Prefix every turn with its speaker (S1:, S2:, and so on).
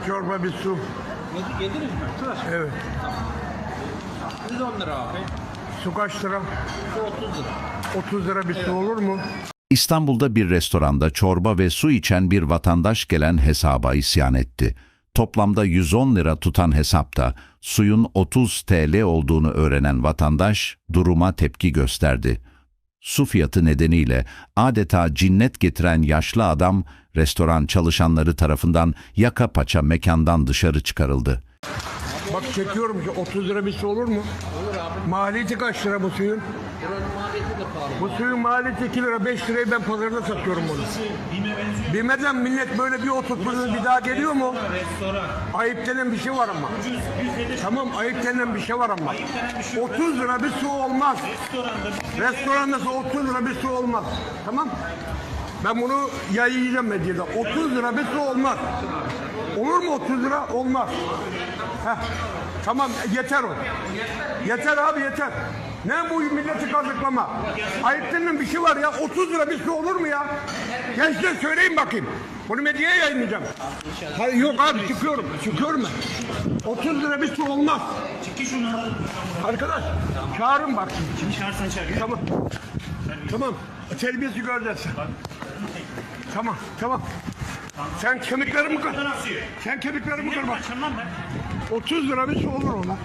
S1: bir çorba bir su.
S2: Yedi, yediniz mi? Tıraş.
S1: Evet.
S2: 110 lira abi.
S1: Su kaç lira?
S2: Şu 30 lira.
S1: 30 lira bir su olur mu?
S3: İstanbul'da bir restoranda çorba ve su içen bir vatandaş gelen hesaba isyan etti. Toplamda 110 lira tutan hesapta suyun 30 TL olduğunu öğrenen vatandaş duruma tepki gösterdi. Su fiyatı nedeniyle adeta cinnet getiren yaşlı adam restoran çalışanları tarafından yaka paça mekandan dışarı çıkarıldı.
S1: Bak çekiyorum ki 30 lira bir su olur mu?
S2: Olur abi.
S1: Maliyeti kaç lira bu suyun?
S2: Buranın maliyeti.
S1: Bu suyun maliyeti 2 lira 5 lirayı ben pazarda satıyorum bunu. Bilmeden millet böyle bir oturtmadan bir daha geliyor mu? Ayıp denen bir şey var ama.
S4: Ucuz 150
S1: Tamam ayıp denen bir şey var ama.
S4: denen bir şey yok.
S1: 30 lira bir su olmaz.
S4: Restoranda
S1: 30 lira bir su olmaz. Tamam? Ben bunu yayacağım medyada. 30 lira bir su olmaz. Olur mu 30 lira? Olmaz. Heh. Tamam yeter o. Yeter abi yeter. Ne bu milleti kazıklama? Ayıp denen bir şey var ya. 30 lira bir su olur mu ya? Gençler söyleyin bakayım. Bunu medyaya yayınlayacağım. Hayır yok abi çıkıyorum. Çıkıyorum ben. 30 lira bir su olmaz.
S4: Çeki şunu.
S1: Arkadaş çağırın bak.
S4: Çağırsan çağır.
S1: Tamam. Tamam. Terbiyesi göreceğiz. Tamam, tamam. Sen kemiklerimi kır. Sen kemiklerimi kır bak.
S4: Kaçın lan ben.
S1: 30 lira bir su olur ona.